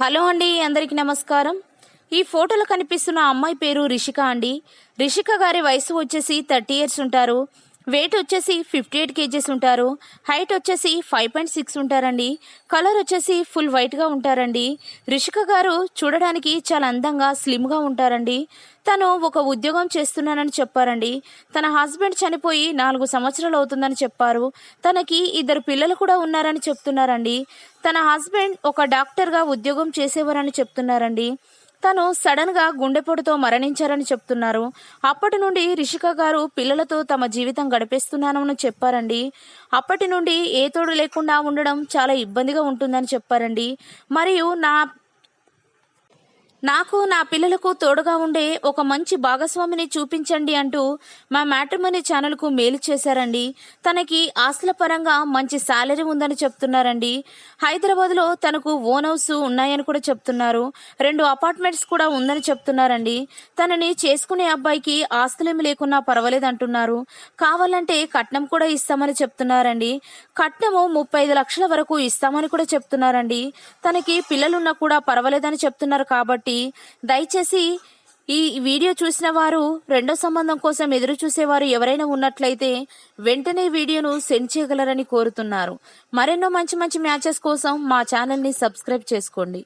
Hello అండి అందరికీ నమస్కారం. ఈ ఫోటోలో కనిపిస్తున్న అమ్మాయి పేరు రిషిక అండి. రిషిక గారి వయసు వచ్చేసి థర్టీ ఇయర్స్ ఉంటారు. వెయిట్ వచ్చేసి ఫిఫ్టీ ఎయిట్ కేజెస్ ఉంటారు. హైట్ వచ్చేసి ఫైవ్ పాయింట్ సిక్స్ ఉంటారండి. కలర్ వచ్చేసి ఫుల్ వైట్గా ఉంటారండి. రిషిక గారు చూడడానికి చాలా అందంగా స్లిమ్గా ఉంటారండి. తను ఒక ఉద్యోగం చేస్తున్నానని చెప్పారండి. తన హస్బెండ్ చనిపోయి నాలుగు సంవత్సరాలు అవుతుందని చెప్పారు. తనకి ఇద్దరు పిల్లలు కూడా ఉన్నారని చెప్తున్నారండి. తన హస్బెండ్ ఒక డాక్టర్గా ఉద్యోగం చేసేవారని చెప్తున్నారండి. తను సడన్గా గుండెపోటుతో మరణించారని చెప్తున్నారు. అప్పటి నుండి రిషిక గారు పిల్లలతో తమ జీవితం గడిపేస్తున్నానని చెప్పారండి. అప్పటి నుండి ఏ తోడు లేకుండా ఉండడం చాలా ఇబ్బందిగా ఉంటుందని చెప్పారండి. మరియు నా నాకు నా పిల్లలకు తోడుగా ఉండే ఒక మంచి భాగస్వామిని చూపించండి అంటూ మా మ్యాట్రిమోని ఛానల్కు మేలు చేశారండి. తనకి ఆస్తుల పరంగా మంచి శాలరీ ఉందని చెప్తున్నారండి. హైదరాబాద్లో తనకు ఓన్ హౌస్ ఉన్నాయని కూడా చెప్తున్నారు. రెండు అపార్ట్మెంట్స్ కూడా ఉందని చెప్తున్నారండి. తనని చేసుకునే అబ్బాయికి ఆస్తులేమి లేకున్నా పర్వాలేదు అంటున్నారు కావాలంటే కట్నం కూడా ఇస్తామని చెప్తున్నారండి. కట్నము ముప్పై ఐదు లక్షల వరకు ఇస్తామని కూడా చెప్తున్నారండి. తనకి పిల్లలున్నా కూడా పర్వాలేదని చెప్తున్నారు కాబట్టి కాబట్టి దయచేసి ఈ వీడియో చూసిన వారు రెండో సంబంధం కోసం ఎదురు చూసేవారు ఎవరైనా ఉన్నట్లయితే వెంటనే వీడియోను సెండ్ చేయగలరని కోరుతున్నారు. మరెన్నో మంచి మంచి మ్యాచెస్ కోసం మా ఛానల్ని సబ్స్క్రైబ్ చేసుకోండి.